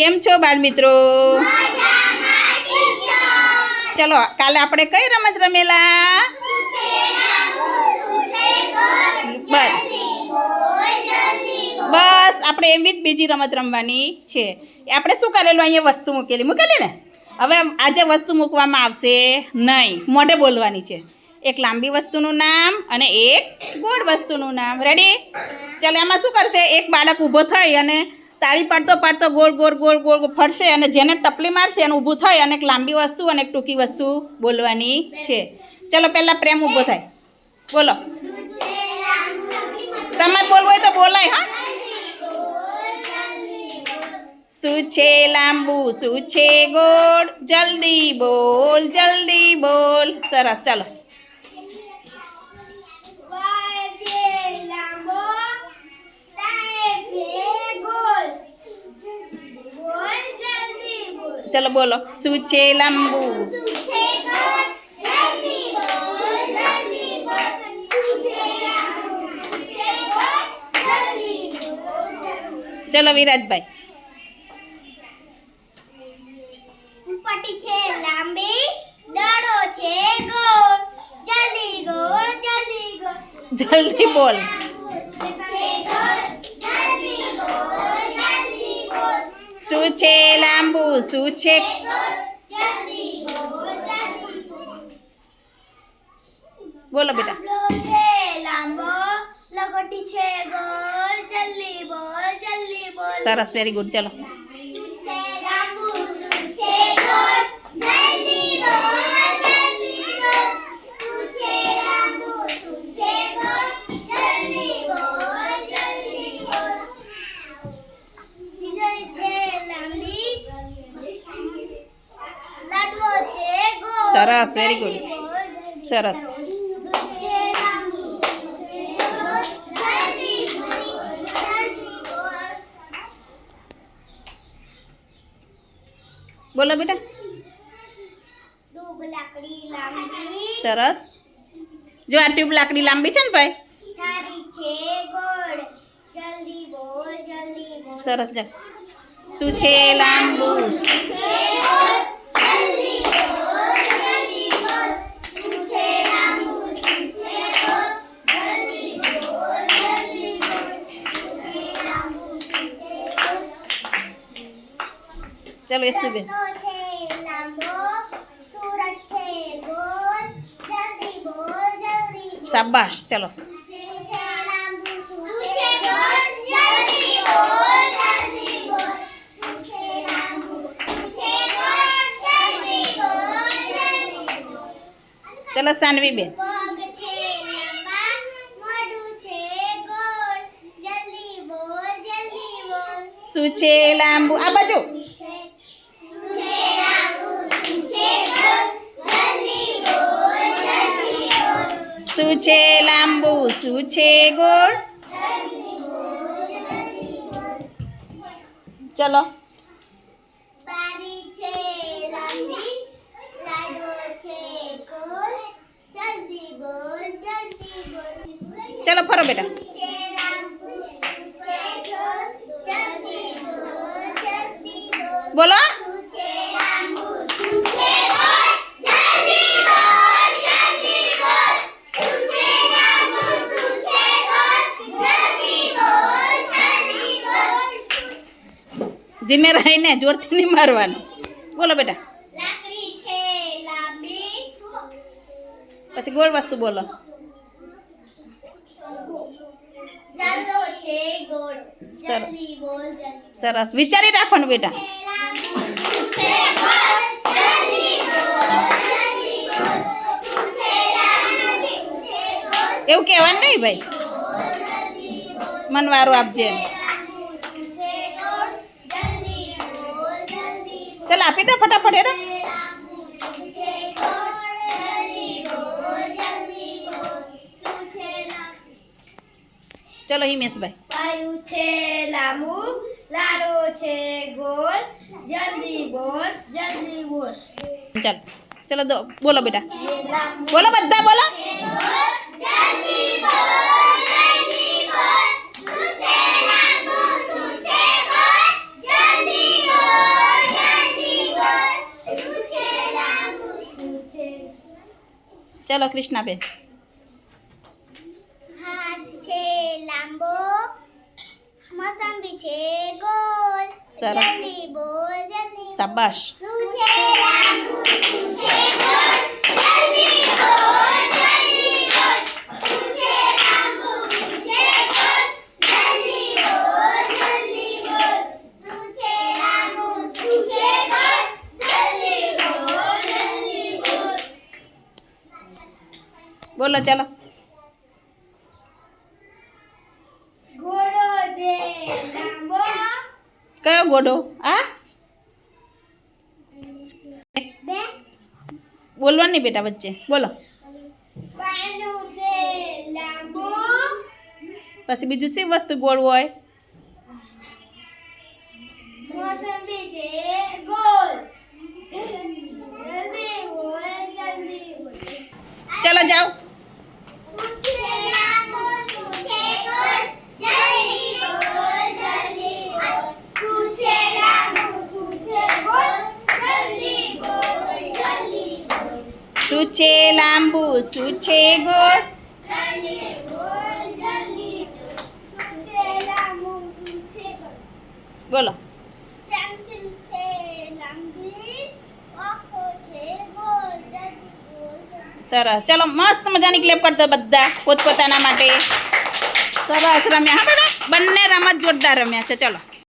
કેમ છો બાળ મિત્રો ચલો, કાલે આપણે કઈ રમત રમેલા? બસ. બસ, આપણે એવી જ બીજી રમત રમવાની છે. આપણે શું કરેલું? અહીંયા વસ્તુ મૂકેલી. મૂકેલી ને? હવે આજે વસ્તુ મૂકવામાં આવશે નહીં. મોઢે બોલવાની છે. એક લાંબી વસ્તુનું નામ અને એક ગોળ વસ્તુનું નામ. રેડી ચાલો, એમાં શું કરશે? એક બાળક ઊભો થઈ અને તાળી પાડતો પાડતો ગોળ ગોળ ગોળ ગોળ ફરશે અને જેને ટપલી મારશે એને ઊભું થાય અને એક લાંબી વસ્તુ અને એક ટૂંકી વસ્તુ બોલવાની છે. ચલો, પહેલાં પ્રેમ ઊભો થાય. બોલો. તમારે બોલવું હોય તો બોલાય, હા. શું છે લાંબુ શું છે ગોળ, જલ્દી બોલ જલ્દી બોલ. સરસ, ચાલો. ચલો બોલો શું છે લાંબુ ચલો વિરાજભાઈ છે લાંબી દડો છે ગોળ જલ્દી ગોળ જલ્દી ગોળ. જલ્દી બોલ. શું છે લાંબુ? શું છે? બોલો બેટા. સરસ વેરી ગુડ ચલો. સરસ, વેરી ગુડ સરસ બોલો બેટા. સરસ. જો આ ટ્યુબ લાકડી લાંબી છે ને ભાઈ? સરસ જા. શું છે લાંબુ? ચલો એ બેન? શાબાશ ચલો. ચલો સાનવી બેન. સુ શું છે લાંબુ? આ બાજુ. શું છે લાંબુ શું છે ગોળ? ચલો. ચલો ફરો બેટા. ધીમે રહીને જોરથી નહીં મારવાનું. બોલો બેટા. પછી ગોળ વસ્તુ બોલો. સરસ. વિચારી રાખો ને સરસ. વિચારી રાખવાનું બેટા. એવું કહેવાનું નહીં ભાઈ? મનવારું આપજે ચાલ આપી દે ફટાફટ હેડો ચલો હિમેશભાઈ પાયું છે લાંબુ લાડો છે ગોળ જલ્દી બોલ જલ્દી બોલ ચાલ ચલો બોલો બેટા બોલો બધા બોલો જલ્દી બોલ ચલો કૃષ્ણાબેન. હાથ છે લાંબો મોસંબી છે ગોલ સરસ. જલ્દી બોલ જલ્દી. શાબાશ. શું છે લાંબુ શું છે ગોલ જલ્દી બોલ જલ્દી બોલ શું છે લાંબુ શું છે ગોલ જલ્દી બોલ જલ્દી બોલ શું છે લાંબુ શું છે ગોલ જલ્દી બોલ જલ્દી બોલ બોલો ચલો ઘોડો છે લાંબો કયો ગોડો આ બે બોલવાની બેટા વચ્ચે બોલો પાનું છે લાંબો પછી બીજું શી વસ્તુ ગોળ હોય મોસંબી છે ગોલ જલ્દી બોલ જલ્દી બોલ ચલો જાઓ શું છે લાંબો શું છે ગોલ જલ્દી બોલ જલ્દી બોલ શું છે લાંબુ શું છે ગોલ જલ્દી બોલ જલ્દી બોલ શું છે લાંબુ શું છે ગોળ. બોલ. સરસ. ચલો, મસ્ત મજાની ક્લેપ કરતો બધા પોતપોતાના માટે. સરસ રમ્યા. હા બેટા બંને રમત જોરદાર રમ્યા છે. ચલો.